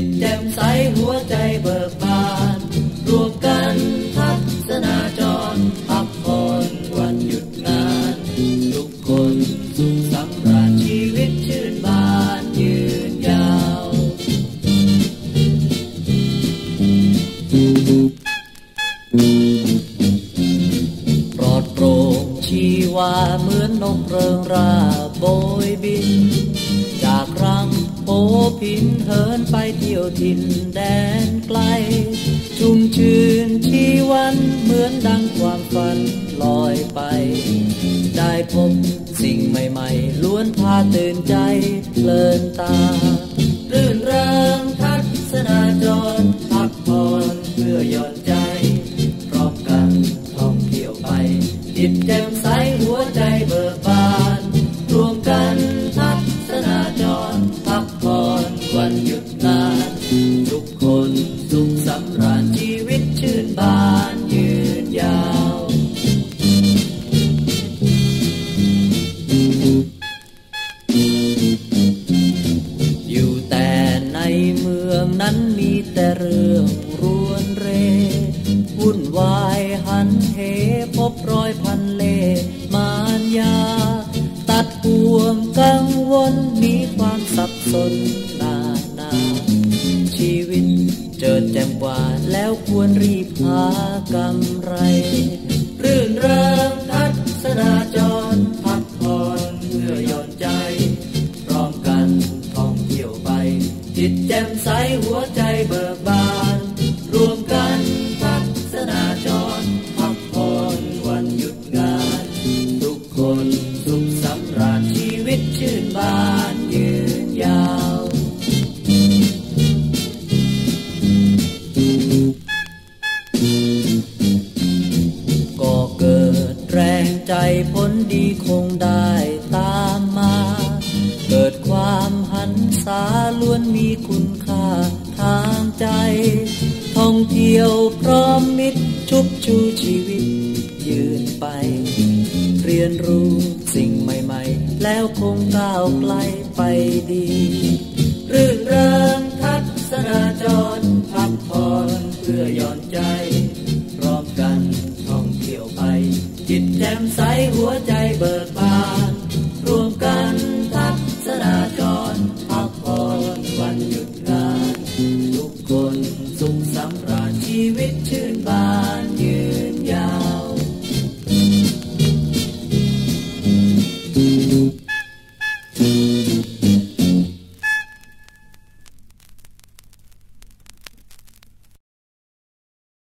จิตแจ่มใสหัวใจเบิกบานรวมกันทัศนาจรพักผ่อนวันหยุดงาน ทุกคนสุขสำราญชีวิตชื่นบานยืนยาว ปลอดโปร่งชีวาเหมือนนกเริงราโบยบิน พินเหินไปเที่ยวถิ่นแดนไกล ชุ่มชื่นชีวันเหมือนดังความฝันลอยไป ได้พบสิ่งใหม่ๆ ล้วนพาตื่นใจเพลินตารื่นเริงทัศนาจรพักผ่อนเพื่อหย่อนใจพร้อมกันท่องเที่ยวไปจิตแจ่มใส บานยืนยาว อยู่แต่ในเมืองนั้นมีแต่เรื่องรวนเรวุ่นวายหันเหพบรอยพันเล่มานยา ตัดห่วงกังวลมีความสับสนนานา ชีวิตเจิดแจ่มกว่า แล้วควรรีบหากำไร รื่นเริงทัศนาจรพักผ่อนเพื่อย่อนใจ พร้อมกันท่องเที่ยวไป จิตแจ่มใสหัวใจเบิกบาน รวมกันทัศนาจรพักผ่อนวันหยุดงาน ทุกคนสุขสำราญชีวิตชื่นบานยืนยาว งใจผลดีคงได้ตามมา เกิดความหันษาล้วนมีคุณค่าทางใจ ท่องเที่ยวพร้อมมิตรชุบชูชีวิตยืนไป เรียนรู้สิ่งใหม่ๆ แล้วคงก้าวไกลไปดีรื่นเริงทัศนาจรพักผ่อนเพื่อย่อนใจ